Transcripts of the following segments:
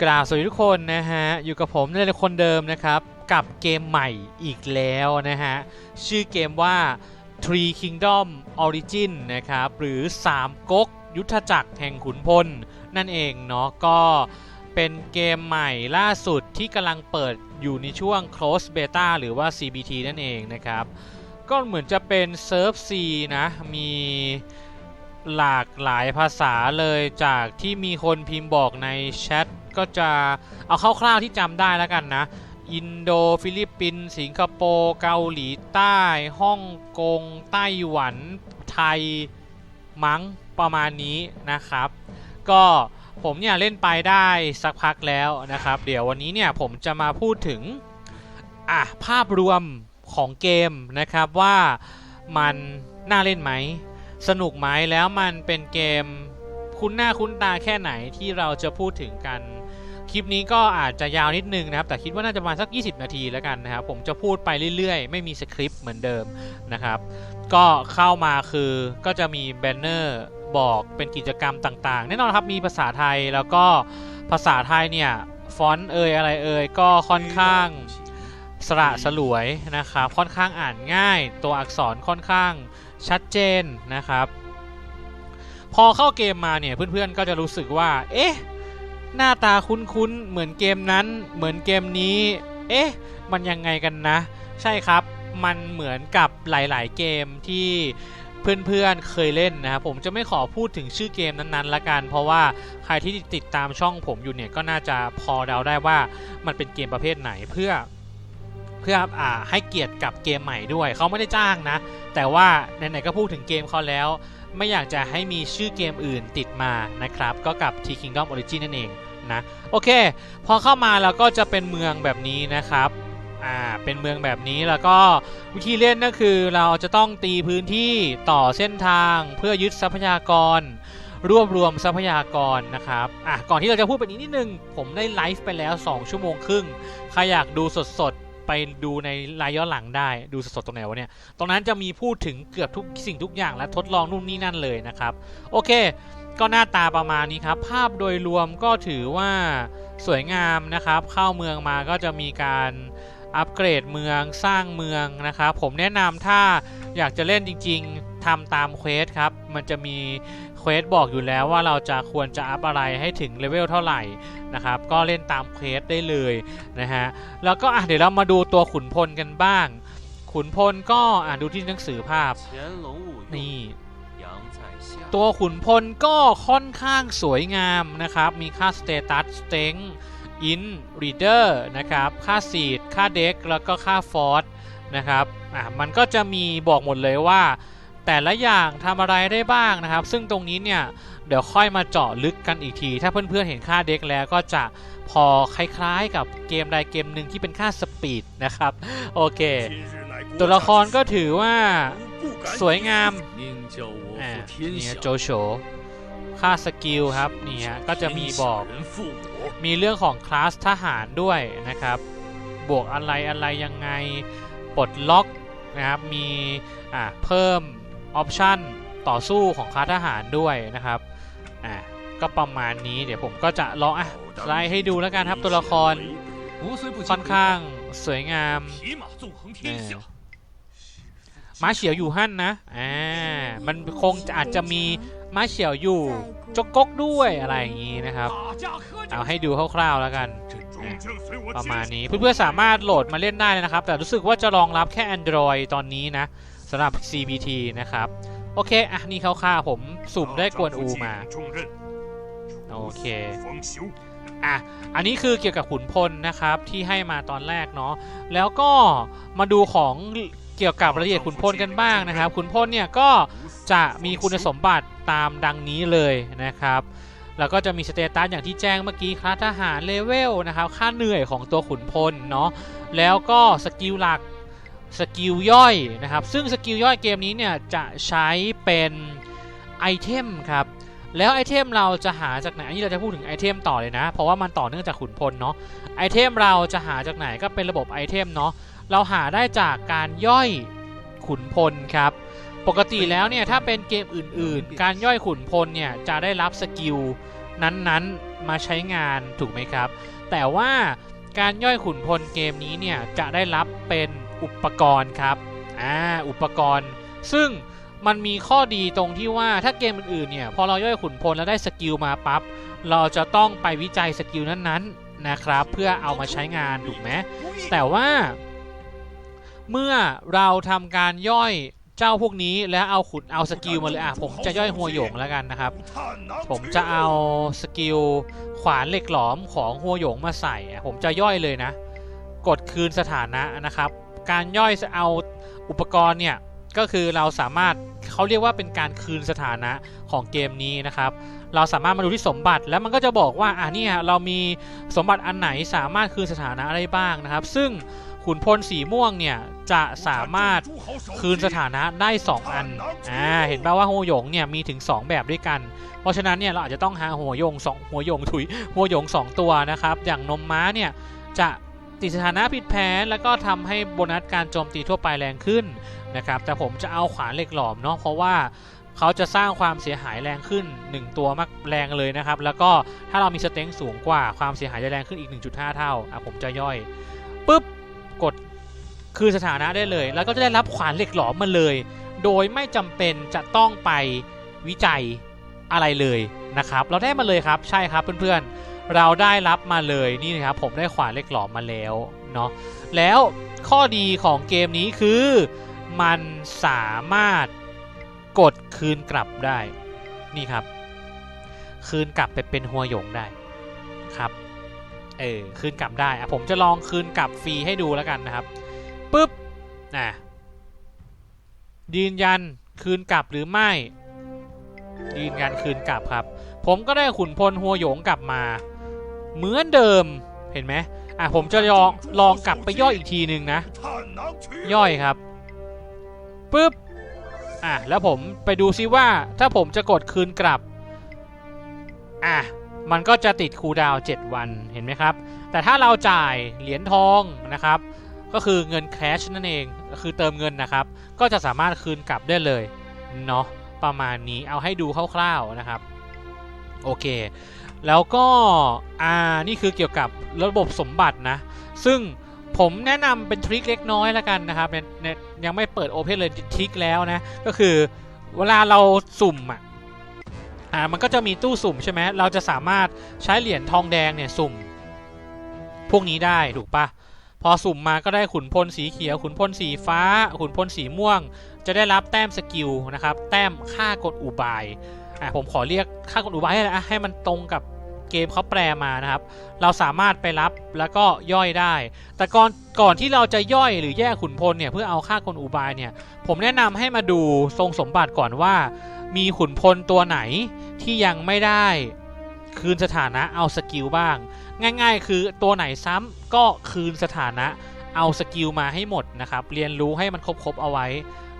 กราบสวัสดีทุกคนนะฮะ อยู่กับผมในคนเดิมนะครับ กับเกมใหม่อีกแล้วนะฮะ ชื่อเกมว่า Three Kingdom Origin นะครับ หรือ 3ก๊กยุทธจักรแห่งขุนพล นั่นเองเนาะก็เป็นเกมใหม่ล่าสุดที่กำลังเปิดอยู่ในช่วง close beta หรือว่า CBT นั่นเองนะครับ ก็เหมือนจะเป็นเซิร์ฟ C นะ มีหลากหลายภาษาเลยจากที่มีคนพิมพ์บอกในแชท ก็จะเอาคร่าวๆที่จำได้แล้วกันนะ อินโดฟิลิปปินส์สิงคโปร์เกาหลีใต้ฮ่องกงไต้หวันไทยมั้งประมาณนี้นะครับ ก็ผมเนี่ยเล่นไปได้สักพักแล้วนะครับ เดี๋ยววันนี้เนี่ยผมจะมาพูดถึงอะภาพรวมของเกมนะครับว่ามันน่าเล่นไหม สนุกไหมแล้วมันเป็นเกม คุ้นหน้าคุ้นตาแค่ไหนที่เราจะพูดถึงกัน คลิปนี้ก็อาจจะยาวนิดนึงนะครับ แต่คิดว่าน่าจะประมาณสัก 20 นาทีแล้วกันนะครับ ผมจะพูดไปเรื่อยๆ ไม่มีสคริปต์เหมือนเดิมนะครับ ก็เข้ามาคือก็จะมีแบนเนอร์บอกเป็นกิจกรรมต่างๆ แน่นอนครับมีภาษาไทยแล้วก็ภาษาไทยเนี่ยฟอนต์เอ่ยอะไรเอ่ยก็ค่อนข้างสระสลวยนะครับ ค่อนข้างอ่านง่าย ตัวอักษรค่อนข้างชัดเจนนะครับ พอเข้าเกมมาเนี่ยเพื่อนๆก็จะรู้สึกว่า เอ๊ะ หน้าตาคุ้นๆ เหมือนเกมนั้น เหมือนเกมนี้ เอ๊ะ มันยังไงกันนะ ใช่ครับ มันเหมือนกับหลายๆ เกมที่เพื่อนๆ เคยเล่นนะครับ ผมจะไม่ขอพูดถึงชื่อเกมนั้นๆ ละกัน เพราะว่าใครที่ติดตามช่องผมอยู่เนี่ย ก็น่าจะพอเดาได้ว่ามันเป็นเกมประเภทไหนเพื่อเพื่ออ่าให้เกียรติกับเกมใหม่ด้วย เขาไม่ได้จ้างนะ แต่ว่าไหนๆก็พูดถึงเกมเขาแล้ว ไม่อยากจะให้มีชื่อเกมอื่นติดมานะครับ ก็กับ T Kingdom Origin นั่นเองนะโอเค พอเข้ามาแล้วก็จะเป็นเมืองแบบนี้นะครับอ่าเป็นเมืองแบบนี้แล้วก็วิธีเล่นก็คือเราจะต้องตีพื้นที่ต่อเส้นทางเพื่อยึดทรัพยากร รวบรวมทรัพยากรนะครับอะก่อนที่เราจะพูดไปนี้นิดนึง ผมได้ไลฟ์ไปแล้ว 2 ชั่วโมงครึ่งใครอยากดูสด ไปดูในไลฟ์ย้อนหลังได้ดูสดๆตรงไหนวะเนี่ย ตรงนั้นจะมีพูดถึงเกือบทุกสิ่งทุกอย่างและทดลองนู่นนี่นั่นเลยนะครับ โอเค ก็หน้าตาประมาณนี้ครับ ภาพโดยรวมก็ถือว่าสวยงามนะครับ เข้าเมืองมาก็จะมีการอัปเกรดเมืองสร้างเมืองนะครับ ผมแนะนำถ้าอยากจะเล่นจริง ๆ ทำตามเควสครับ มันจะมีเควสบอกอยู่แล้วว่าเราจะควรจะอัพอะไรให้ถึงเลเวลเท่าไหร่นะครับ ก็เล่นตามเควสได้เลยนะฮะ แล้วก็เดี๋ยวเรามาดูตัวขุนพลกันบ้าง ขุนพลก็อ่านดูที่หนังสือภาพ นี่ตัวขุนพลก็ค่อนข้างสวยงามนะครับ มีค่าสเตตัสสเต็งอินรีเดอร์นะครับ ค่าสีดค่าเด็กแล้วก็ค่าฟอร์สนะครับ อะ มันก็จะมีบอกหมดเลยว่า แต่ละอย่างทำอะไรได้บ้างนะครับ ซึ่งตรงนี้เนี่ยเดี๋ยวค่อยมาเจาะลึกกันอีกที ถ้าเพื่อนๆเห็นค่าเด็กแล้วก็จะพอคล้ายๆกับเกมใดเกมหนึ่งที่เป็นค่าสปีดนะครับ โอเค ตัวละครก็ถือว่าสวยงามนี่โจโฉค่าสกิลครับนี่ฮะก็จะมีบอกมีเรื่องของคลาสทหารด้วยนะครับ บวกอะไรอะไรยังไงปลดล็อกนะครับมีอ่าเพิ่ม ออปชันต่อสู้ของคาทหารด้วยนะครับอ่าก็ประมาณนี้เดี๋ยวผมก็จะลองอะไล่ให้ดูแล้วกันครับตัวละครค่อนข้างสวยงามม้าเฉียวอยู่หั่นนะอ่ามันคงอาจจะมีม้าเฉียวอยู่จกกกด้วยอะไรอย่างนี้นะครับ เอาให้ดูคร่าวๆแล้วกัน ประมาณนี้เพื่อนๆสามารถโหลดมาเล่นได้เลยนะครับ แต่รู้สึกว่าจะรองรับแค่ Android ตอนนี้นะ สำหรับ CBT นะครับ โอเค อะ นี่คร่าวๆผมสุ่มได้กวนอูมา โอเคอะ อันนี้คือเกี่ยวกับขุนพลนะครับที่ให้มาตอนแรกเนาะ แล้วก็มาดูของเกี่ยวกับรายละเอียดขุนพลกันบ้างนะครับ ขุนพลเนี่ยก็จะมีคุณสมบัติตามดังนี้เลยนะครับ แล้วก็จะมีสเตตัสอย่างที่แจ้งเมื่อกี้ครับทหารเลเวลนะครับ ค่าเหนื่อยของตัวขุนพลเนาะ แล้วก็สกิลหลัก สกิลย่อยนะครับ ซึ่งสกิลย่อยเกมนี้เนี่ยจะใช้เป็นไอเทมครับ แล้วไอเทมเราจะหาจากไหนอันนี้เราจะพูดถึงไอเทมต่อเลยนะ เพราะว่ามันต่อเนื่องจากขุนพลเนาะ ไอเทมเราจะหาจากไหนก็เป็นระบบไอเทมเนาะ เราหาได้จากการย่อยขุนพลครับ ปกติแล้วเนี่ยถ้าเป็นเกมอื่น ๆ การย่อยขุนพลเนี่ยจะได้รับสกิลนั้นๆมาใช้งานถูกไหมครับ แต่ว่าการย่อยขุนพลเกมนี้เนี่ยจะได้รับเป็น อุปกรณ์ครับอ่าอุปกรณ์ ซึ่งมันมีข้อดีตรงที่ว่าถ้าเกมอื่นๆเนี่ยพอเราย่อยขุนพลแล้วได้สกิลมาปั๊บเราจะต้องไปวิจัยสกิลนั้นๆนะครับ เพื่อเอามาใช้งานถูกไหมแต่ว่า เมื่อเราทำการย่อยเจ้าพวกนี้แล้วเอาขุนเอาสกิลมาเลยอะผมจะย่อยหัวหยงแล้วกันนะครับ ผมจะเอาสกิลขวานเหล็กหลอมของหัวหยงมาใส่ผมจะย่อยเลยนะ กดคืนสถานะนะครับ การย่อยเอาอุปกรณ์เนี่ยก็คือเราสามารถเขาเรียกว่าเป็นการคืนสถานะของเกมนี้นะครับ เราสามารถมาดูที่สมบัติแล้วมันก็จะบอกว่าอะเนี่ยเรามีสมบัติอันไหนสามารถคืนสถานะได้บ้างนะครับ ซึ่งขุนพลสีม่วงเนี่ยจะสามารถคืนสถานะได้ 2 อันอ่าเห็นป่าว่าหัวหยงเนี่ยมีถึง 2 แบบด้วยกัน เพราะฉะนั้นเนี่ยเราอาจจะต้องหาหัวหยง2หัวหยงถุยหัวหยง 2 ตัวนะครับ อย่างนมม้าเนี่ยจะ ติดสถานะผิดแผน แล้วก็ทำให้โบนัสการโจมตีทั่วไปแรงขึ้นนะครับแต่ผมจะเอาขวานเหล็กหลอมเนาะเพราะว่าเขาจะสร้างความเสียหายแรงขึ้น 1 ตัวมากแรงเลยนะครับ แล้วก็ถ้าเรามีสเต็งสูงกว่าความเสียหายจะแรงขึ้นอีก 1.5 เท่าอะผมจะย่อยปุ๊บกดคือสถานะได้เลย แล้วก็จะได้รับขวานเหล็กหลอมมาเลย โดยไม่จำเป็นจะต้องไปวิจัยอะไรเลยนะครับ เราได้มาเลยครับใช่ครับเพื่อนๆ เราได้รับมาเลยนี่นะครับผมได้ขวานเล็กหลอมมาแล้วเนาะแล้วข้อดีของเกมนี้คือมันสามารถกดคืนกลับได้นี่ครับ คืนกลับไปเป็นหัวหยงได้ครับเออคืนกลับได้อะผมจะลองคืนกลับฟรีให้ดูแล้วกันนะครับปุ๊บนะยืนยันคืนกลับหรือไม่ยืนยันคืนกลับครับ ผมก็ได้ขุนพลหัวหยงกลับมา เหมือนเดิมเห็นไหมอะผมจะลองลองกลับไปย่อยอีกทีหนึ่งนะ ย่อยครับปุ๊บอะแล้วผมไปดูซิว่าถ้าผมจะกดคืนกลับอะมันก็จะติดคูดาว 7 วันเห็นไหมครับ แต่ถ้าเราจ่ายเหรียญทองนะครับ ก็คือเงินแคชนั่นเองคือเติมเงินนะครับ ก็จะสามารถคืนกลับได้เลยเนาะประมาณนี้เอาให้ดูคร่าวๆนะครับ โอเค แล้วก็อ่านี่คือเกี่ยวกับระบบสมบัตินะ ซึ่งผมแนะนำเป็นทริคเล็กน้อยแล้วกันนะครับเนี่ยเนี่ยยังไม่เปิดโอเพนเลยทริคแล้วนะ ก็คือเวลาเราสุ่มอะอ่ามันก็จะมีตู้สุ่มใช่ไหมเราจะสามารถใช้เหรียญทองแดงเนี่ยสุ่ม พวกนี้ได้ถูกปะพอสุ่มมาก็ได้ขุนพลสีเขียว ขุนพลสีฟ้า ขุนพลสีม่วง จะได้รับแต้มสกิลนะครับ แต้มค่ากดอุบายอะผมขอเรียกค่ากดอุบายให้นะให้มันตรงกับ เกมเขาแปลมานะครับ เราสามารถไปรับแล้วก็ย่อยได้ แต่ก่อนก่อนที่เราจะย่อยหรือแยกขุนพลเนี่ยเพื่อเอาค่ากลอุบายเนี่ย ผมแนะนำให้มาดูทรงสมบัติก่อนว่า มีขุนพลตัวไหนที่ยังไม่ได้คืนสถานะเอาสกิลบ้าง ง่าย ๆ คือตัวไหนซ้ำก็คืนสถานะเอาสกิลมาให้หมดนะครับ เรียนรู้ให้มันครบๆเอาไว้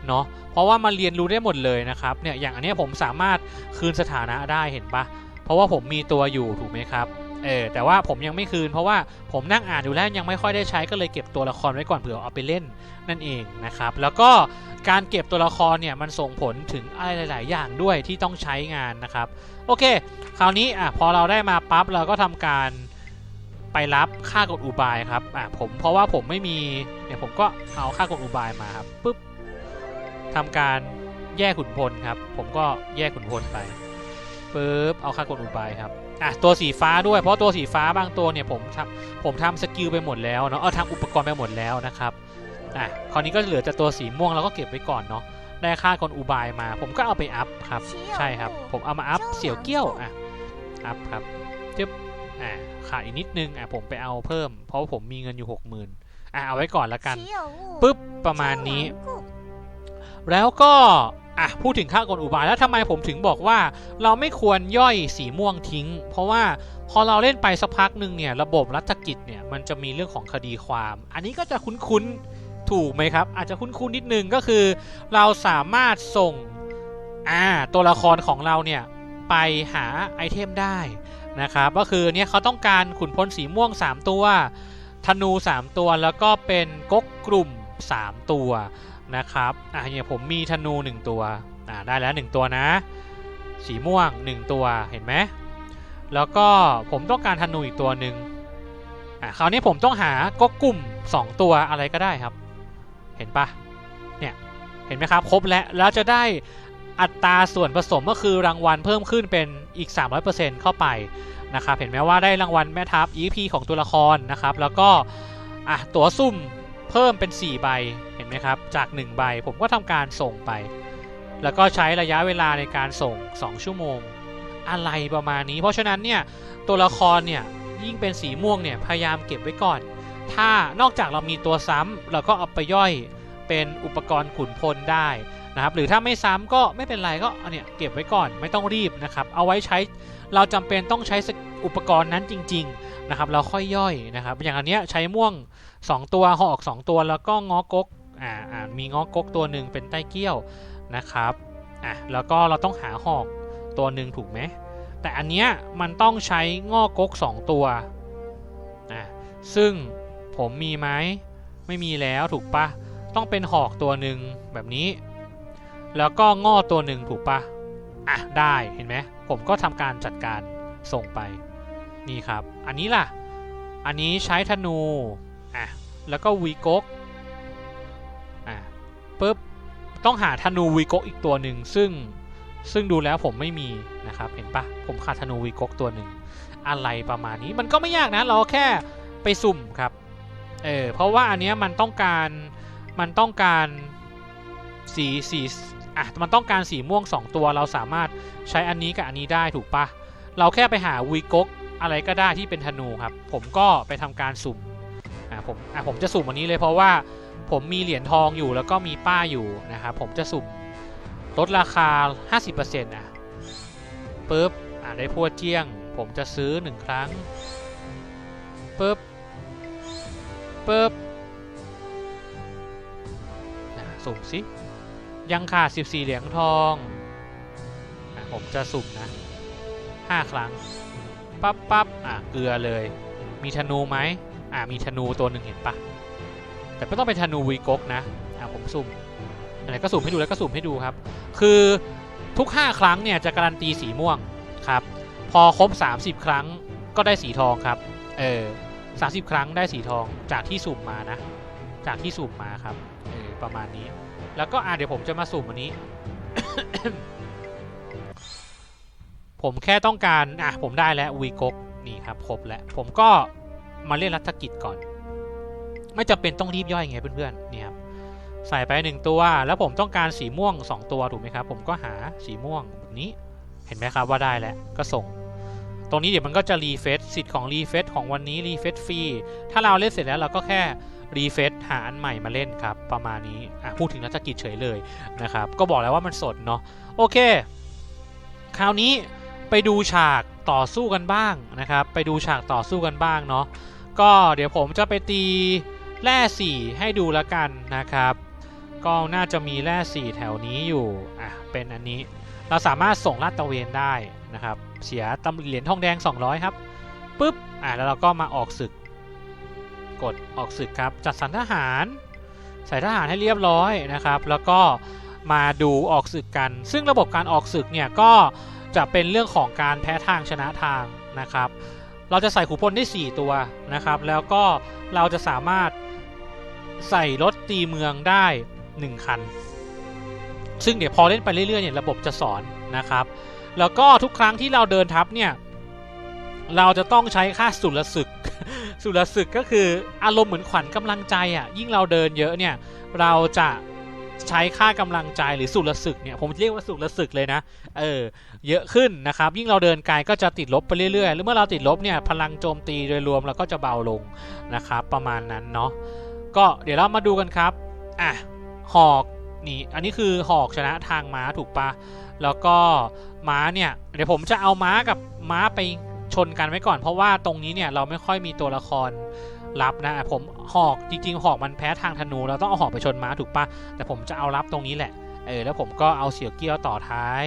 เนาะเพราะว่ามันเรียนรู้ได้หมดเลยนะครับเนี่ยอย่างอันนี้ผมสามารถคืนสถานะได้เห็นปะ ราะว่าผมมีตัวอยู่ถูกไหมครับเออแต่ว่าผมยังไม่คืนเพราะว่าผมนั่งอ่านอยู่แล้วยังไม่ค่อยได้ใช้ก็เลยเก็บตัวละครไว้ก่อนเผื่อเอาไปเล่นนั่นเองนะครับแล้วก็การเก็บตัวละครเนี่ยมันส่งผลถึงอะไรหลาย ๆ อย่างด้วยที่ต้องใช้งานนะครับโอเค คราวนี้อะพอเราได้มาปั๊บเราก็ทำการไปรับค่ากดอุบายครับอะผมเพราะว่าผมไม่มีเนี่ยผมก็เอาค่ากดอุบายมาครับปุ๊บทำการแยกขุนพลครับ ผมก็แยกขุนพลไป ปุ๊บเอาค่ากดอุบายครับอะตัวสีฟ้าด้วยเพราะตัวสีฟ้าบางตัวเนี่ยผมทำผมทำสกิลไปหมดแล้วเนาะเอาทำอุปกรณ์ไปหมดแล้วนะครับอะคราวนี้ก็เหลือแต่ตัวสีม่วงเราก็เก็บไว้ก่อนเนาะได้ค่ากดอุบายมา ผมก็เอาไปอัพครับใช่ครับ ผมเอามาอัพเสี่ยวเกี้ยวอะอัพครับจึ๊บอ่าขาดอีกนิดนึงอะผมไปเอาเพิ่ม เพราะว่าผมมีเงินอยู่หกหมื่นอะเอาไว้ก่อนละกันปุ๊ปุ๊บประมาณนี้ แล้วก็ อะพูดถึงค่ากลอุบายแล้วทำไมผมถึงบอกว่า เราไม่ควรย่อยสีม่วงทิ้ง เพราะว่าพอเราเล่นไปสักพักหนึ่งเนี่ยระบบรัฐกิจเนี่ยมันจะมีเรื่องของคดีความ อันนี้ก็จะคุ้นๆถูกไหมครับ อาจจะคุ้นๆนิดนึงก็คือ เราสามารถส่งอ่าตัวละครของเราเนี่ยไปหาไอเทมได้นะครับก็คือเนี่ยเขาต้องการขุนพลสีม่วง 3 ตัว ธนู 3 ตัวแล้วก็เป็นก๊กกลุ่ม 3 ตัว นะครับอะเนี่ยผมมีธนู1ตัวอ่าได้แล้ว1ตัวนะ สีม่วง1ตัวเห็นไหมแล้วก็ผมต้องการธนูอีกตัวหนึ่งอะคราวนี้ผมต้องหาก็กลุ่ม 2 ตัวอะไรก็ได้ครับ เห็นปะเนี่ยเห็นไหมครับครบแล้วแล้วจะได้อัตราส่วนผสมก็คือรางวัลเพิ่มขึ้นเป็นอีก 300%เข้าไปนะครับเห็นไหมว่าได้รางวัลแม่ทัพ EP ของตัวละครนะครับ แล้วก็อะตั๋วซุ่ม เพิ่มเป็น 4 ใบเห็นไหมครับ จาก 1 ใบผมก็ทำการส่งไป แล้วก็ใช้ระยะเวลาในการส่ง 2 ชั่วโมง อะไรประมาณนี้ เพราะฉะนั้นเนี่ยตัวละครเนี่ยยิ่งเป็นสีม่วงเนี่ยพยายามเก็บไว้ก่อน ถ้านอกจากเรามีตัวซ้ำเราก็เอาไปย่อยเป็นอุปกรณ์ขุนพลได้นะครับหรือถ้าไม่ซ้ำก็ไม่เป็นไรก็เนี่ยเก็บไว้ก่อนไม่ต้องรีบนะครับเอาไว้ใช้เราจำเป็นต้องใช้อุปกรณ์นั้นจริง ๆ นะครับเราค่อยย่อยนะครับ อย่างอันเนี้ยใช้ม่วง 2 ตัวหอก 2 ตัวแล้วก็งอกกอ่าอ่ามีงอกกตัวหนึ่งเป็นใต้เกี้ยวนะครับอะแล้วก็เราต้องหาหอกตัวหนึ่งถูกไหมแต่อันเนี้ยมันต้องใช้งอกก 2 ตัวนะซึ่งผมมีไหมไม่มีแล้วถูกปะต้องเป็นหอกตัวหนึ่งแบบนี้ แล้วก็ง้อตัวหนึ่งถูกปะอะได้เห็นไหมผมก็ทำการจัดการส่งไป นี่ครับ อันนี้ล่ะ อันนี้ใช้ธนู อะ แล้วก็วีกกอะปุ๊บ ต้องหาธนูวีกกอีกตัวหนึ่ง ซึ่ง ซึ่งดูแล้วผมไม่มีนะครับ เห็นปะผมขาดธนูวีกกตัวหนึ่ง อะไรประมาณนี้ มันก็ไม่ยากนะ เราแค่ไปสุ่มครับ เออ เพราะว่าอันเนี้ยมันต้องการ มันต้องการสีสีอะ มันต้องการสีม่วง 2 ตัว เราสามารถใช้อันนี้กับอันนี้ได้ถูกปะเราแค่ไปหาวีกก อะไรก็ได้ที่เป็นธนูครับ ผมก็ไปทำการสุ่มอะผมอะผมจะสุ่มอันนี้เลยเพราะว่าผมมีเหรียญทองอยู่แล้วก็มีป้าอยู่นะครับผมจะสุ่มลดราคา 50%อะปุ๊บอ่าได้พัวเจียง ผมจะซื้อ 1 ครั้งปุ๊บปุ๊บนะสุ่มสิ ยังขาด 14 เหรียญทองอะผมจะสุ่มนะ 5 ครั้ง ปั๊บปั๊บอะเกลือเลย มีธนูไหมอะมีธนูตัวหนึ่งเห็นปะแต่ไม่ต้องเป็นธนูวีกกนะอะผมสุ่มอะไรก็สุ่มให้ดูแล้วก็สุ่มให้ดูครับ คือทุก 5 ครั้งเนี่ยจะการันตีสีม่วงครับ พอครบ 30 ครั้งก็ได้สีทองครับ เออสาครั้งได้สีทองจากที่สุ่มมานะ จากที่สุ่มมาครับ เออประมาณนี้ แล้วก็อ่าเดี๋ยวผมจะมาสุ่มอันนี้ ผมแค่ต้องการอะผมได้แล้ววีกกนี่ครับครบแล้วผมก็มาเล่นรัฐกิจก่อน ไม่จำเป็นต้องรีบย่อยไงเพื่อนๆนี่ครับใส่ไป1ตัว แล้วผมต้องการสีม่วง 2 ตัวถูกไหมครับ ผมก็หาสีม่วงแบบนี้เห็นไหมครับว่าได้แล้วก็ส่ง ตรงนี้เดี๋ยวมันก็จะรีเฟซสิทธิ์ของรีเฟซของวันนี้รีเฟซฟรีถ้าเราเล่นเสร็จแล้วเราก็แค่รีเฟซหาอันใหม่มาเล่นครับ ประมาณนี้อะพูดถึงนักกิจเฉยเลยนะครับ ก็บอกแล้วว่ามันสดเนาะโอเค คราวนี้ ไปดูฉากต่อสู้กันบ้างนะครับ ไปดูฉากต่อสู้กันบ้างเนาะก็เดี๋ยวผมจะไปตีแร่สี่ให้ดูแล้วกันนะครับ ก็น่าจะมีแร่สี่แถวนี้อยู่อะเป็นอันนี้เราสามารถส่งลาดตะเวนได้นะครับ เสียตำเหรียญทองแดง 200 ครับปุ๊บอะแล้วเราก็มาออกศึก กดออกศึกครับ จัดสรรทหารใส่ทหารให้เรียบร้อยนะครับ แล้วก็มาดูออกศึกกัน ซึ่งระบบการออกศึกเนี่ยก็ จะเป็นเรื่องของการแพ้ทางชนะทางนะครับ เราจะใส่ขุนพลได้ 4 ตัวนะครับ แล้วก็เราจะสามารถใส่รถตีเมืองได้ 1 คัน ซึ่งเดี๋ยวพอเล่นไปเรื่อยๆเนี่ยระบบจะสอนนะครับ แล้วก็ทุกครั้งที่เราเดินทับเนี่ยเราจะต้องใช้ค่าสุรศึก สุรศึกก็คืออารมณ์เหมือนขวัญกำลังใจอะยิ่งเราเดินเยอะเนี่ยเราจะ ใช้ค่ากำลังใจหรือสุรศึกเนี่ยผมเรียกว่าสุรศึกเลยนะเออเยอะขึ้นนะครับ ยิ่งเราเดินไกลก็จะติดลบไปเรื่อยๆหรือเมื่อเราติดลบเนี่ยพลังโจมตีโดยรวมเราก็จะเบาลงนะครับประมาณนั้นเนาะก็เดี๋ยวเรามาดูกันครับอะหอกนี่อันนี้คือหอกชนะทางม้าถูกปะแล้วก็ม้าเนี่ยเดี๋ยวผมจะเอาม้ากับม้าไปชนกันไว้ก่อน เพราะว่าตรงนี้เนี่ยเราไม่ค่อยมีตัวละคร รับนะผมหอกจริง ๆ หอกมันแพ้ทางธนูเราต้องเอาหอกไปชนม้าถูกปะแต่ผมจะเอารับตรงนี้แหละเออแล้วผมก็เอาเสี่ยวเกี้ยวต่อท้าย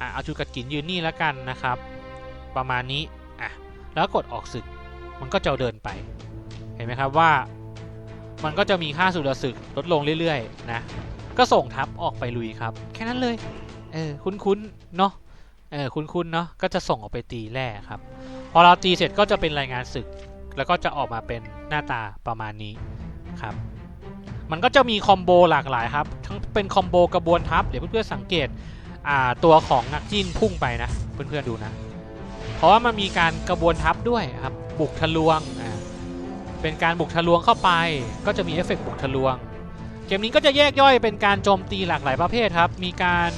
อะเอาจูกัดกินยืนนี่แล้วกันนะครับ ประมาณนี้อะแล้วกดออกศึกมันก็จะเดินไป เห็นไหมครับว่ามันก็จะมีค่าสุรศึกลดลงเรื่อยๆนะก็ส่งทัพออกไปลุยครับ แค่นั้นเลยเออคุ้นๆเนาะเออคุ้นๆเนาะก็จะส่งออกไปตีแร่ครับ พอเราตีเสร็จก็จะเป็นรายงานศึก แล้วก็จะออกมาเป็นหน้าตาประมาณนี้ครับ มันก็จะมีคอมโบหลากหลายครับ ทั้งเป็นคอมโบกระบวนทับ เดี๋ยวเพื่อนๆสังเกตตัวของนักจิ้นพุ่งไปนะ เพื่อนๆดูนะ เพราะว่ามันมีการกระบวนทับด้วยครับ บุกทะลวง เป็นการบุกทะลวงเข้าไป ก็จะมีเอฟเฟกบุกทะลวง เกมนี้ก็จะแยกย่อยเป็นการโจมตีหลากหลายประเภทครับ มีการ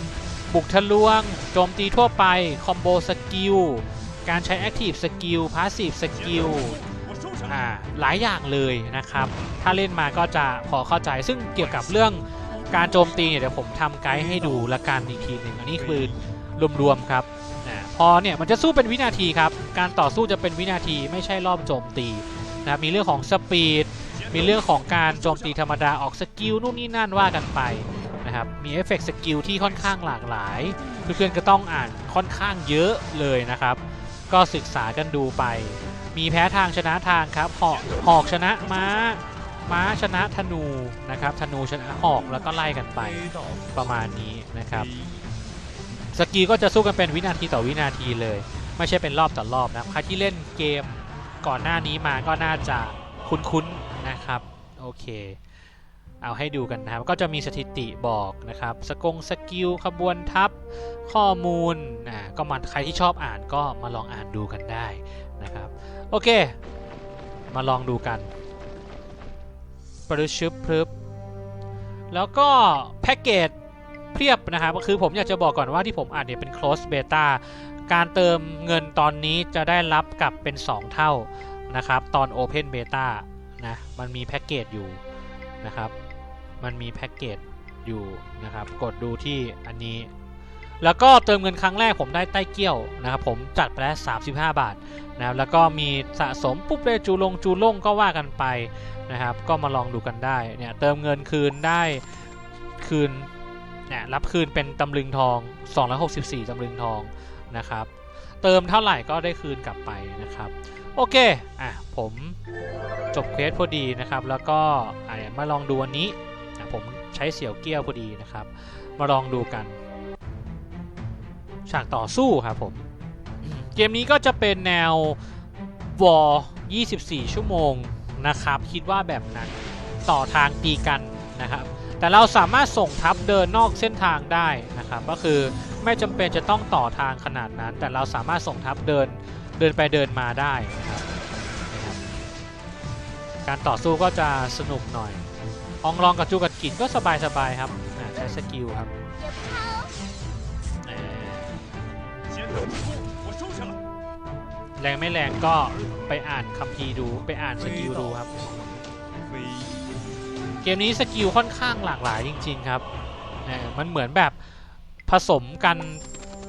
บุกทะลวง โจมตีทั่วไป คอมโบสกิล การใช้แอคทีฟสกิลพาสซีฟสกิล หลายอย่างเลยนะครับ ถ้าเล่นมาก็จะพอเข้าใจซึ่งเกี่ยวกับเรื่องการโจมตีเนี่ยเดี๋ยวผมทำไกด์ให้ดูละกันอีกทีหนึ่งอันนี้คือรวมๆครับพอเนี่ยมันจะสู้เป็นวินาทีครับ การต่อสู้จะเป็นวินาทีไม่ใช่รอบโจมตีนะครับมีเรื่องของสปีดมีเรื่องของการโจมตีธรรมดาออกสกิลนู่นนี่นั่นว่ากันไปนะครับมีเอฟเฟกต์สกิลที่ค่อนข้างหลากหลายเพื่อนๆก็ต้องอ่านค่อนข้างเยอะเลยนะครับ ก็ศึกษากันดูไป มีแพ้ทางชนะทางครับหอกหอกชนะม้า ม้าชนะธนูนะครับ ธนูชนะหอกแล้วก็ไล่กันไปประมาณนี้นะครับ สกีก็จะสู้กันเป็นวินาทีต่อวินาทีเลย ไม่ใช่เป็นรอบต่อรอบนะใครที่เล่นเกมก่อนหน้านี้มาก็น่าจะคุ้นๆนะครับ โอเค เอาให้ดูกันนะครับ ก็จะมีสถิติบอกนะครับ สกงสกิลขบวนทัพข้อมูลอ่าก็มันใครที่ชอบอ่านก็มาลองอ่านดูกันได้นะครับ โอเค มาลองดูกันปรึชึบพรึบแล้วก็แพ็กเกจเพียบนะครับคือผมอยากจะบอกก่อนว่าที่ผมอ่านเนี่ยเป็น close beta การเติมเงินตอนนี้จะได้รับกลับเป็น 2 เท่านะครับ ตอน open beta นะ มันมีแพ็กเกจอยู่นะครับ มันมีแพ็กเกจอยู่นะครับ กดดูที่อันนี้ แล้วก็เติมเงินครั้งแรกผมได้ใต้เกี้ยวนะครับผมจัดไปแล้ว35 บาทนะครับแล้วก็มีสะสมปุ๊บเลยจูลงจูล่งก็ว่ากันไปนะครับ ก็มาลองดูกันได้เนี่ยเติมเงินคืนได้คืนเนี่ยรับคืนเป็นตำลึงทอง 264ตำลึงทองนะครับ เติมเท่าไหร่ก็ได้คืนกลับไปนะครับ โอเค อะ ผมจบเควสพอดีนะครับ แล้วก็อะมาลองดูอันนี้ ผมใช้เสี่ยวเกี้ยวพอดีนะครับ มาลองดูกัน ฉากต่อสู้ครับผม เกมนี้ก็จะเป็นแนววอร์24 ชั่วโมงนะครับ คิดว่าแบบนั้นต่อทางตีกันนะครับ แต่เราสามารถส่งทัพเดินนอกเส้นทางได้นะครับ ก็คือไม่จำเป็นจะต้องต่อทางขนาดนั้น แต่เราสามารถส่งทัพเดินเดินไปเดินมาได้นะครับนะครับการต่อสู้ก็จะสนุกหน่อย อองรองกับจูกัดกินก็สบายสบายครับใช้สกิลครับแรงไม่แรงก็ไปอ่านคัมภีร์ดูไปอ่านสกิลดูครับ เกมนี้สกิลค่อนข้างหลากหลายจริง ๆครับมันเหมือนแบบผสมกัน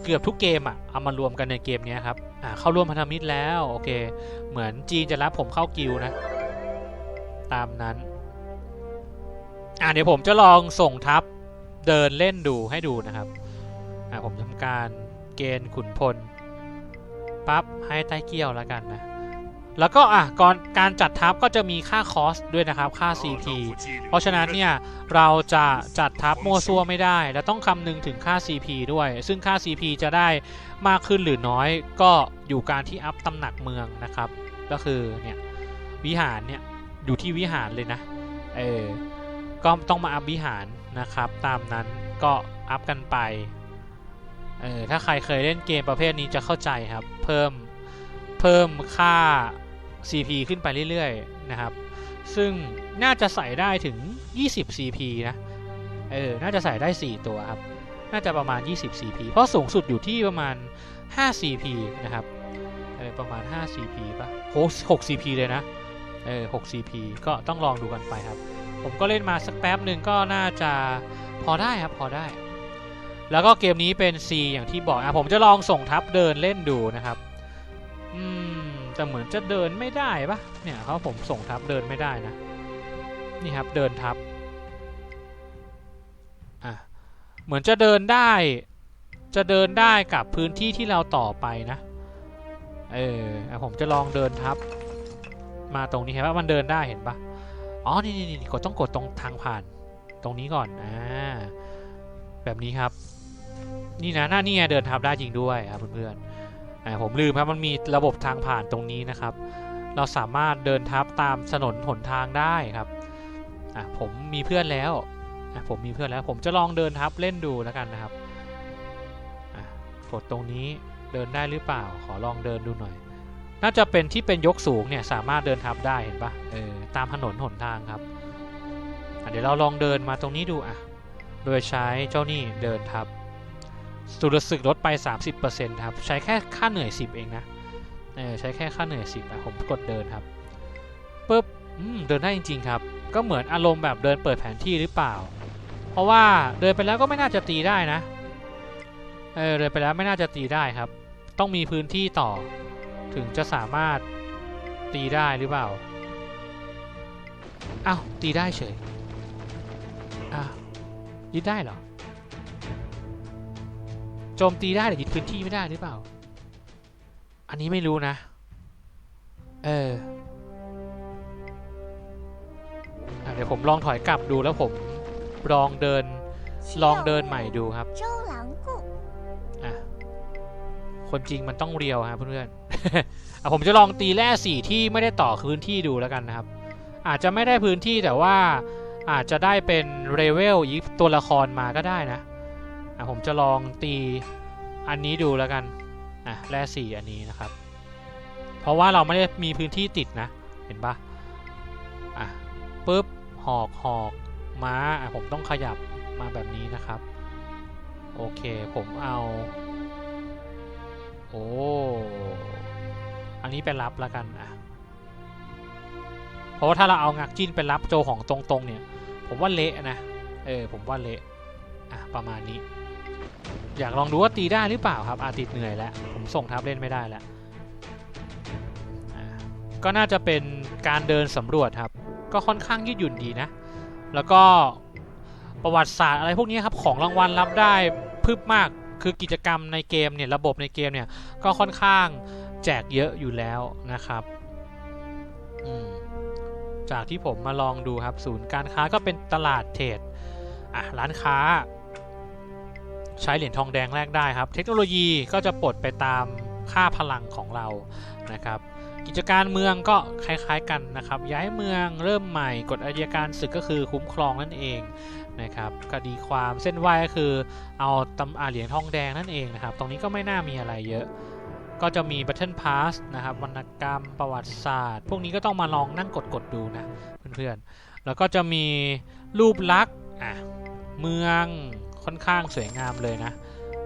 เกือบทุกเกมอะเอามารวมกันในเกมนี้ครับเข้าร่วมพันธมิตรแล้ว โอเค เหมือนจีนจะรับผมเข้ากิวนะ ตามนั้น อ่าเดี๋ยวผมจะลองส่งทัพเดินเล่นดูให้ดูนะครับ อ่าผมทำการเกณฑ์ขุนพลปั๊บให้ใต้เกี้ยวแล้วกันนะแล้วก็อะก่อนการจัดทัพก็จะมีค่าคอสด้วยนะครับ ค่า CP เพราะฉะนั้นเนี่ยเราจะจัดทัพมั่วซั่วไม่ได้ และต้องคำนึงถึงค่า CP ด้วย ซึ่งค่า CP จะได้มากขึ้นหรือน้อยก็อยู่การที่อัพตำหนักเมืองนะครับ ก็คือเนี่ยวิหารเนี่ยอยู่ที่วิหารเลยนะเออ ก็ต้องมาอัพวิหารนะครับ ตามนั้นก็อัพกันไปเออถ้าใครเคยเล่นเกมประเภทนี้จะเข้าใจครับ เพิ่มเพิ่มค่า CP ขึ้นไปเรื่อยๆนะครับ ซึ่งน่าจะใส่ได้ถึง 20 CP นะเออน่าจะใส่ได้ 4 ตัวครับ น่าจะประมาณ 20 CP เพราะสูงสุดอยู่ที่ประมาณ 5 CP นะครับเออประมาณ 5 CP ปะโห6 CP เลยนะเออ6 CP ก็ต้องลองดูกันไปครับ ผมก็เล่นมาสักแป๊บหนึ่งก็น่าจะพอได้ครับพอได้ แล้วก็เกมนี้เป็น C อย่างที่บอกอะผมจะลองส่งทัพเดินเล่นดูนะครับ อืมแต่เหมือนจะเดินไม่ได้ปะเนี่ยเขาผมส่งทัพเดินไม่ได้นะ นี่ครับเดินทัพอะเหมือนจะเดินได้ จะเดินได้กับพื้นที่ที่เราต่อไปนะ เอออะผมจะลองเดินทัพมาตรงนี้เห็นปะมันเดินได้เห็นปะ อ๋อ นี่นี่นี่กดต้องกดตรงทางผ่าน ตรงนี้ก่อน อ่า แบบนี้ครับ นี่นะหน้านี่เดินทับได้จริงด้วยครับเพื่อนๆ อ่า ผมลืมครับ มันมีระบบทางผ่านตรงนี้นะครับ เราสามารถเดินทับตามถนนหนทางได้ครับ อะผมมีเพื่อนแล้ว อะผมมีเพื่อนแล้ว ผมจะลองเดินทับเล่นดูแล้วกันนะครับ อะกดตรงนี้ เดินได้หรือเปล่า ขอลองเดินดูหน่อย น่าจะเป็นที่เป็นยกสูงเนี่ยสามารถเดินทับได้เห็นปะเออตามถนนหนทางครับเดี๋ยวเราลองเดินมาตรงนี้ดูอะ โดยใช้เจ้านี่เดินทับสุรสึกลดไป 30%ครับ ใช้แค่ค่าเหนื่อย 10 เองนะเออใช้แค่ค่าเหนื่อย 10อะผมกดเดินครับปุ๊บเดินได้จริง ๆ ครับ ก็เหมือนอารมณ์แบบเดินเปิดแผนที่หรือเปล่า เพราะว่าเดินไปแล้วก็ไม่น่าจะตีได้นะเออเดินไปแล้วไม่น่าจะตีได้ครับ ต้องมีพื้นที่ต่อ ถึงจะสามารถตีได้หรือเปล่าเอ้าตีได้เฉยอ้ายึดได้เหรอ โจมตีได้แต่ยึดพื้นที่ไม่ได้หรือเปล่า อันนี้ไม่รู้นะ เออเดี๋ยวผมลองถอยกลับดูแล้วผมลองเดินลองเดินใหม่ดูครับ อะ คนจริงมันต้องเรียวฮะเพื่อน อะผมจะลองตีแร่สี่ที่ไม่ได้ต่อพื้นที่ดูแล้วกันนะครับ อาจจะไม่ได้พื้นที่แต่ว่าอาจจะได้เป็นเรเวลยิปตัวละครมาก็ได้นะอะผมจะลองตีอันนี้ดูแล้วกันอะแร่สี่อันนี้นะครับ เพราะว่าเราไม่ได้มีพื้นที่ติดนะ เห็นปะอะปุ๊บหอกหอกม้าอะผมต้องขยับมาแบบนี้นะครับ โอเคผมเอา โอ้ อันนี้เป็นรับแล้วกันอะเพราะว่าถ้าเราเอางักจิ้นเป็นรับโจของตรงๆเนี่ย ผมว่าเละนะ เออผมว่าเละอะประมาณนี้ อยากลองดูว่าตีได้หรือเปล่าครับอาติดเหนื่อยแล้วผมส่งทับเล่นไม่ได้แล้วก็น่าจะเป็นการเดินสำรวจครับ ก็ค่อนข้างยืดหยุ่นดีนะ แล้วก็ประวัติศาสตร์อะไรพวกนี้ครับของรางวัลรับได้พึบมากคือกิจกรรมในเกมเนี่ยระบบในเกมเนี่ยก็ค่อนข้าง แจกเยอะอยู่แล้วนะครับจากที่ผมมาลองดูครับ ศูนย์การค้าก็เป็นตลาดเทรดอะร้านค้า ใช้เหรียญทองแดงแลกได้ครับ เทคโนโลยีก็จะปลดไปตามค่าพลังของเรานะครับ กิจการเมืองก็คล้ายๆกันนะครับ ย้ายเมืองเริ่มใหม่กฎอายการศึกก็คือคุ้มครองนั่นเองนะครับคดีความเส้นไหวก็คือเอาตำอาเหรียญทองแดงนั่นเองนะครับ ตรงนี้ก็ไม่น่ามีอะไรเยอะ ก็จะมี Battle Pass นะครับวรรณกรรมประวัติศาสตร์ พวกนี้ก็ต้องมาลองนั่งกดๆดูนะเพื่อนๆ แล้วก็จะมีรูปลักษณ์อะเมืองค่อนข้างสวยงามเลยนะ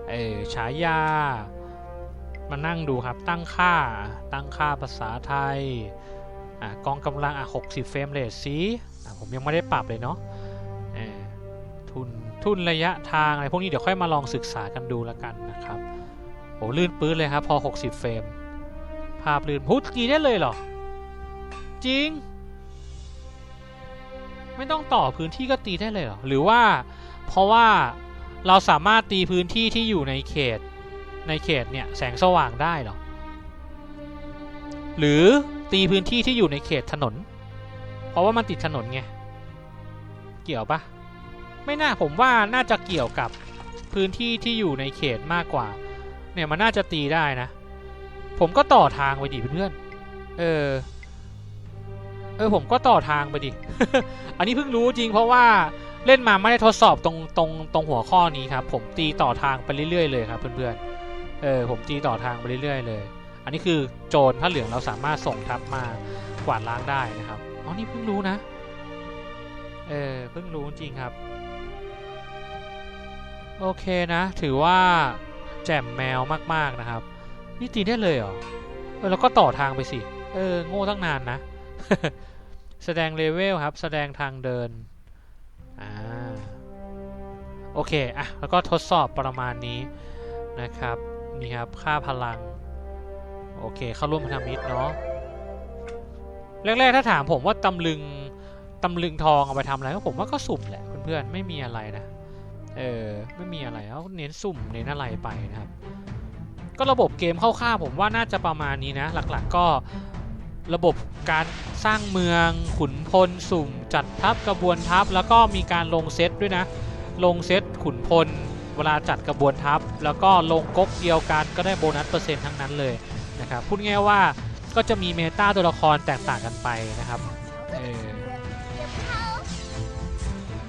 เออฉายา มานั่งดูครับตั้งค่าตั้งค่าภาษาไทยอะกองกำลังอะ60 เฟรมเรทสิอะผมยังไม่ได้ปรับเลยเนาะทุนทุนระยะทางอะไรพวกนี้เดี๋ยวค่อยมาลองศึกษากันดูแล้วกันนะครับ โอ้ลื่นปื้นเลยครับ พอ 60 เฟรม ภาพลื่นพุทกีได้เลยเหรอ จริง ไม่ต้องต่อพื้นที่ก็ตีได้เลยเหรอ หรือว่าเพราะว่าเราสามารถตีพื้นที่ที่อยู่ในเขต ในเขตเนี่ย แสงสว่างได้เหรอ หรือตีพื้นที่ที่อยู่ในเขตถนน เพราะว่ามันติดถนนไง เกี่ยวปะไม่น่าผมว่าน่าจะเกี่ยวกับพื้นที่ที่อยู่ในเขตมากกว่า เนี่ยมันน่าจะตีได้นะ ผมก็ต่อทางไปดิเพื่อนเออ เออผมก็ต่อทางไปดิ อันนี้เพิ่งรู้จริงเพราะว่าเล่นมาไม่ได้ทดสอบตรงตรงตรงหัวข้อนี้ครับ ผมตีต่อทางไปเรื่อยๆเลยครับ เพื่อนๆ เออผมตีต่อทางไปเรื่อยๆเลย อันนี้คือโจรผ้าเหลืองเราสามารถส่งทัพมากวาดล้างได้นะครับ อ๋อนี่เพิ่งรู้นะ เออเพิ่งรู้จริงครับ โอเคนะ ถือว่า แจ่มแมวมากๆนะครับ นี่ตีได้เลยเหรอเออแล้วก็ต่อทางไปสิ เออ โง่ตั้งนานนะ แสดงเลเวลครับ แสดงทางเดิน อ่า โอเค อะ แล้วก็ทดสอบประมาณนี้นะครับ นี่ครับ ค่าพลัง โอเค เข้าร่วมพันธมิตรเนาะ แรก ๆ ถ้าถามผมว่าตำลึง ตำลึงทองเอาไปทำอะไรก็ผมว่าก็สุ่มแหละเพื่อนๆ ไม่มีอะไรนะ เออไม่มีอะไรเขาเน้นสุ่มเน้นอะไรไปนะครับ ก็ระบบเกมคร่าวๆผมว่าน่าจะประมาณนี้นะ หลักๆก็ระบบการสร้างเมืองขุนพลสุ่ม จัดทัพกระบวนทัพ แล้วก็มีการลงเซตด้วยนะ ลงเซตขุนพล เวลาจัดกระบวนทัพ แล้วก็ลงก๊กเดียวกันก็ได้โบนัสเปอร์เซ็นต์ทั้งนั้นเลยนะครับพูดง่ายว่าก็จะมีเมตาตัวละครแตกต่างกันไปนะครับ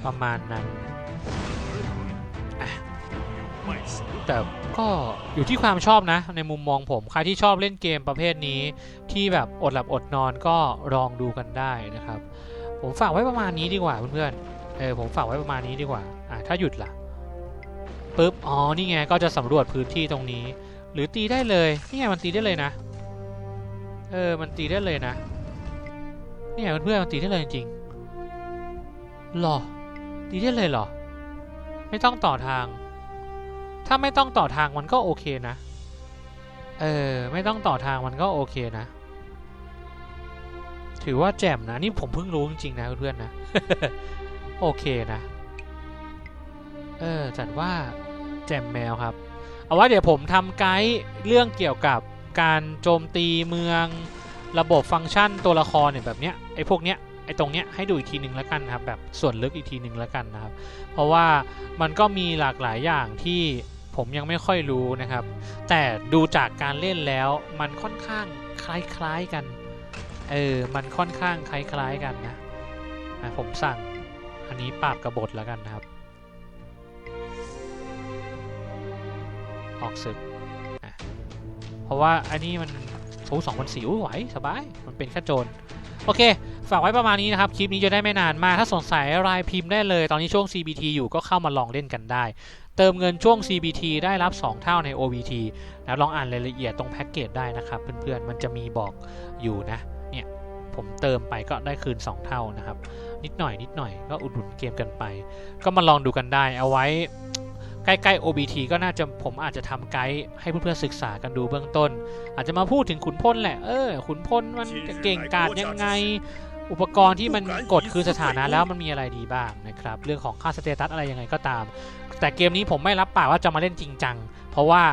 ประมาณนั้น แต่ก็อยู่ที่ความชอบนะ ในมุมมองผม ใครที่ชอบเล่นเกมประเภทนี้ ที่แบบอดหลับอดนอนก็ลองดูกันได้นะครับ ผมฝากไว้ประมาณนี้ดีกว่าเพื่อนๆเออผมฝากไว้ประมาณนี้ดีกว่าอะถ้าหยุดล่ะปุ๊บอ๋อนี่ไงก็จะสำรวจพื้นที่ตรงนี้ หรือตีได้เลยนี่ไงมันตีได้เลยนะเออมันตีได้เลยนะนี่ไงเพื่อนๆมันตีได้เลยจริงๆหรอตีได้เลยหรอ ไม่ต้องต่อทาง ถ้าไม่ต้องต่อทางมันก็โอเคนะ เออ ไม่ต้องต่อทางมันก็โอเคนะ ถือว่าแจ่มนะ นี่ผมเพิ่งรู้จริงๆนะเพื่อนๆนะ โอเคนะ เออ จัดว่าแจ่มแมวครับ เอาไว้เดี๋ยวผมทำไกด์เรื่องเกี่ยวกับการโจมตีเมืองระบบฟังก์ชันตัวละครเนี่ยแบบเนี้ยไอ้พวกเนี้ย ไอ้ตรงเนี้ยให้ดูอีกทีหนึ่งแล้วกันนะครับแบบส่วนลึกอีกทีหนึ่งแล้วกันนะครับ เพราะว่ามันก็มีหลากหลายอย่างที่ผมยังไม่ค่อยรู้นะครับ แต่ดูจากการเล่นแล้วมันค่อนข้างคล้ายๆกันเออมันค่อนข้างคล้ายๆกันนะอะผมสั่งอันนี้ปราบกระบฏแล้วกันนะครับ ออกศึกเพราะว่าอันนี้มันโอ้สองพันสี่ไหวสบาย มันเป็นแค่โจร โอเค ฝากไว้ประมาณนี้นะครับ คลิปนี้จะได้ไม่นานมาก ถ้าสงสัยรายพิมพ์ได้เลย ตอนนี้ช่วง CBT อยู่ก็เข้ามาลองเล่นกันได้ เติมเงินช่วง CBT ได้รับ 2 เท่าใน OBT นะลองอ่านรายละเอียดตรงแพ็กเกจได้นะครับเพื่อนๆ มันจะมีบอกอยู่นะ เนี่ยผมเติมไปก็ได้คืน 2 เท่านะครับ นิดหน่อยนิดหน่อยก็อุดหนุนเกมกันไป ก็มาลองดูกันได้ เอาไว้ ใกล้ๆ OBT ก็น่าจะผมอาจจะทำไกด์ให้เพื่อนๆศึกษากันดูเบื้องต้น อาจจะมาพูดถึงขุนพลแหละ เออ ขุนพลมันเก่งกาจยังไง อุปกรณ์ที่มันกดคือสถานะแล้วมันมีอะไรดีบ้างนะครับ เรื่องของค่าสเตตัสอะไรยังไงก็ตาม แต่เกมนี้ผมไม่รับปากว่าจะมาเล่นจริงจัง เพราะว่า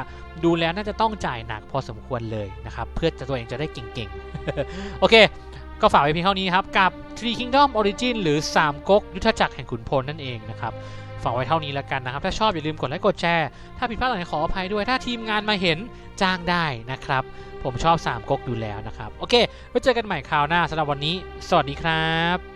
ดูแล้วน่าจะต้องจ่ายหนักพอสมควรเลยนะครับ เพื่อจะตัวเองจะได้เก่งๆ โอเค ก็ฝากไว้เพียงเท่านี้ครับกับ Three Kingdom Origin หรือ 3ก๊กยุทธจักรแห่งขุนพลนั่นเองนะครับ ฝากไว้เท่านี้แล้วกันนะครับ ถ้าชอบอย่าลืมกดไลค์กดแชร์ ถ้าผิดพลาดอะไรขออภัยด้วย ถ้าทีมงานมาเห็นจ้างได้นะครับ ผมชอบ3ก๊กอยู่แล้วนะครับ โอเค ไว้เจอกันใหม่คราวหน้าสำหรับวันนี้ สวัสดีครับ